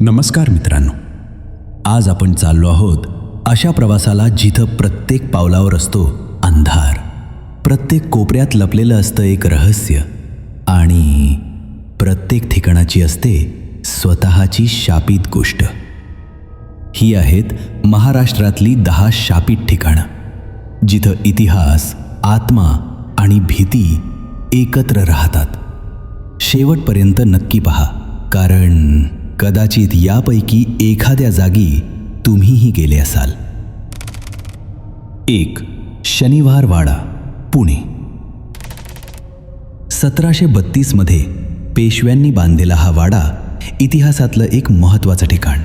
नमस्कार मित्रांनो. आज आपण चाललो आहोत अशा प्रवासाला जिथं प्रत्येक पावलावर असतो अंधार. प्रत्येक कोपऱ्यात लपलेलं असतं एक रहस्य आणि प्रत्येक ठिकाणाची असते स्वतःची शापित गोष्ट. ही आहेत महाराष्ट्रातली दहा शापित ठिकाणं जिथं इतिहास आत्मा आणि भीती एकत्र राहतात. शेवटपर्यंत नक्की पहा कारण कदाचित यापैकी एखाद्या जागी तुम्हीही गेले असाल. एक शनिवार वाडा पुणे. सतराशे बत्तीसमध्ये पेशव्यांनी बांधलेला हा वाडा इतिहासातलं एक महत्त्वाचं ठिकाण.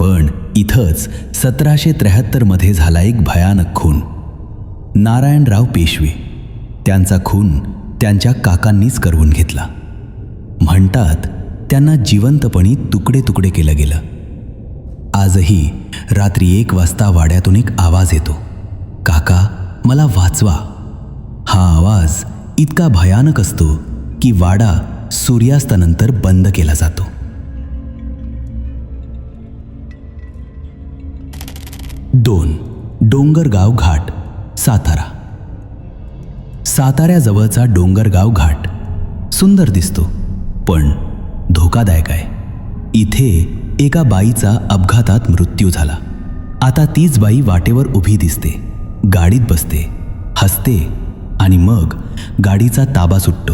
पण इथंच सतराशे त्र्याहत्तरमध्ये झाला एक भयानक खून. नारायणराव पेशवे. त्यांचा खून त्यांच्या काकांनीच करवून घेतला. म्हणतात त्यांना जिवंतपणी तुकडे तुकडे केलं गेलं. आजही रात्री एक वाजता वाड्यातून एक आवाज येतो. काका मला वाचवा. हा आवाज इतका भयानक असतो की वाडा सूर्यास्तानंतर बंद केला जातो. दोन डोंगरगाव घाट सातारा. साताऱ्याजवळचा डोंगरगाव घाट सुंदर दिसतो पण धोकादायक आहे. इथे एका बाईचा अपघातात मृत्यू झाला. आता तीच बाई वाटेवर उभी दिसते. गाडीत बसते. हसते आणि मग गाडीचा ताबा सुटतो.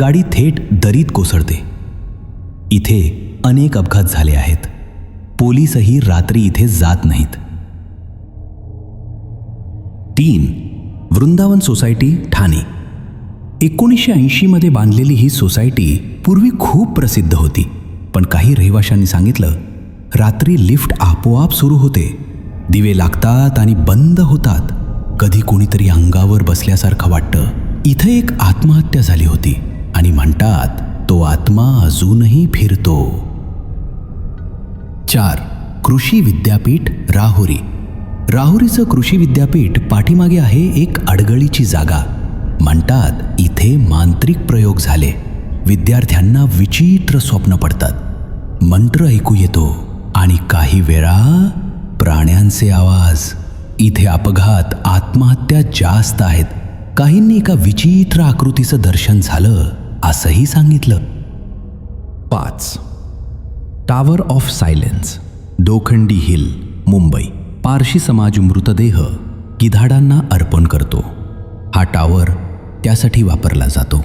गाडी थेट दरीत कोसळते. इथे अनेक अपघात झाले आहेत. पोलीसही रात्री इथे जात नाहीत. तीन. वृंदावन सोसायटी ठाणे. एकोणीसशे ऐंशीमध्ये बांधलेली ही सोसायटी पूर्वी खूप प्रसिद्ध होती पण काही रहिवाशांनी सांगितलं रात्री लिफ्ट आपोआप सुरू होते. दिवे लागतात आणि बंद होतात. कधी कोणीतरी अंगावर बसल्यासारखं वाटतं. इथं एक आत्महत्या झाली होती आणि म्हणतात तो आत्मा अजूनही फिरतो. चार. कृषी विद्यापीठ राहुरी. राहुरीचं कृषी विद्यापीठ पाठीमागे आहे एक अडगळीची जागा. म्हणतात इथे मांत्रिक प्रयोग झाले. विद्यार्थ्यांना विचित्र स्वप्न पडतात. मंत्र ऐकू येतो आणि काही वेळा प्राण्यांचे आवाज इथे अपघात आत्महत्या जास्त आहेत. काहींनी एका विचित्र आकृतीचं दर्शन झालं असंही सांगितलं. पाच. टावर ऑफ सायलेन्स दोखंडी हिल मुंबई. पारशी समाज मृतदेह गिधाडांना अर्पण करतो. हा टावर त्यासाठी वापरला जातो.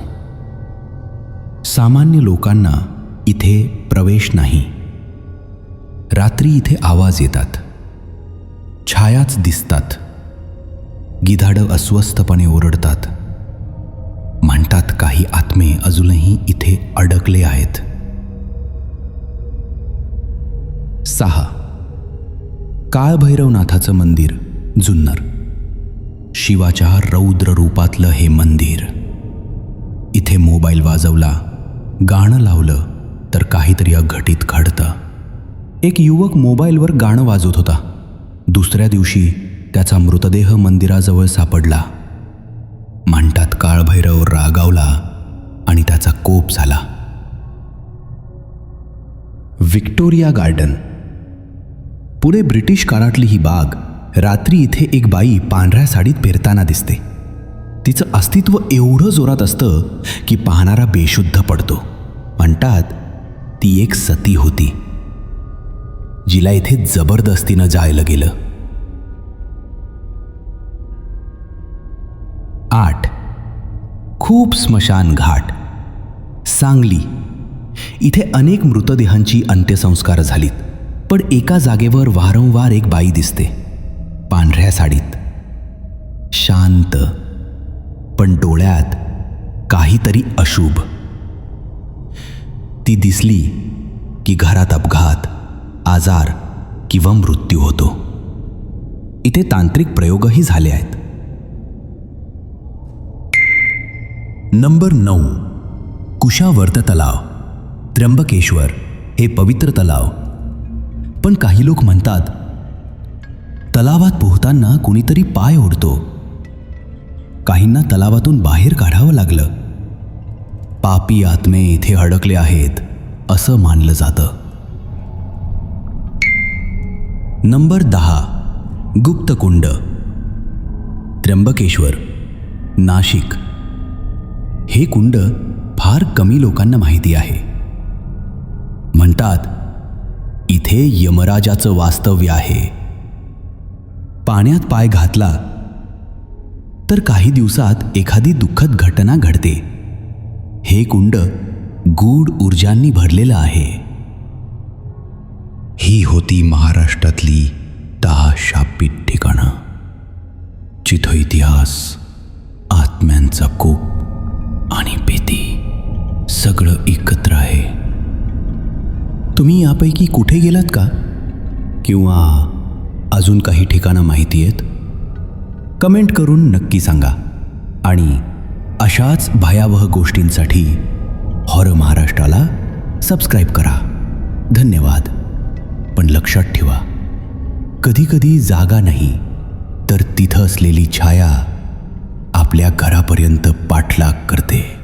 सामान्य लोकांना इथे प्रवेश नाही. रात्री इथे आवाज येतात. छायाच दिसतात. गिधाडं अस्वस्थपणे ओरडतात. म्हणतात काही आत्मे अजूनही इथे अडकले आहेत. सहा. काळभैरवनाथाचं मंदिर जुन्नर. शिवाच्या रौद्र रूपातलं हे मंदिर. इथे मोबाईल वाजवला गाणं लावलं तर काहीतरी अघटित घडतं. एक युवक मोबाईलवर गाणं वाजवत होता. दुसऱ्या दिवशी त्याचा मृतदेह मंदिराजवळ सापडला. म्हणतात काळभैरव रागावला आणि त्याचा कोप झाला. Victoria garden. पुढे ब्रिटिश काळातली ही बाग रात्री इथे एक बाई पांढऱ्या साडीत फिरताना दिसते. तिचं अस्तित्व एवढं जोरात असतं की पाहणारा बेशुद्ध पडतो. म्हणतात ती एक सती होती जिला इथे जबरदस्तीनं जायला गेलं. आठ. खूप स्मशान घाट सांगली. इथे अनेक मृतदेहांची अंत्यसंस्कार झालीत पण एका जागेवर वारंवार एक बाई दिसते पांढऱ्या साडीत. शांत पण डोळ्यात काहीतरी अशुभ. ती दिसली की घरात अपघात आजार किंवा मृत्यू होतो. इथे तांत्रिक प्रयोगही झाले आहेत. नंबर नऊ. कुशावर्त तलाव. त्र्यंबकेश्वर हे पवित्र तलाव. पण काही लोक म्हणतात तलावात पोहताना कुणीतरी पाय ओढतो. काहींना तलावातून बाहेर काढावं लागलं. पापी आत्मे इथे अडकले आहेत असं मानलं जातं. नंबर दहा गुप्तकुंड. त्र्यंबकेश्वर नाशिक. हे कुंड फार कमी लोकांना माहिती आहे. म्हणतात इथे यमराजाचं वास्तव्य आहे. पाण्यात पाय घातला तर काही दिवसात एखादी दुःखद घटना घडते. हे कुंड गूढ ऊर्जांनी भरलेलं आहे. ही होती महाराष्ट्रातली दहा शापित ठिकाणं जिथं इतिहास आत्म्यांचा कोप आणि भीती सगळं एकत्र आहे. तुम्ही यापैकी कुठे गेलात का? किंवा अजून काही ठिकाणं माहिती आहेत? कमेंट करून नक्की सांगा आणि अशाच भयावह गोष्टींसाठी हॉर महाराष्ट्राला सबस्क्राईब करा. धन्यवाद. पण लक्षात ठेवा कधीकधी जागा नाही तर तिथं असलेली छाया आपल्या घरापर्यंत पाठलाग करते.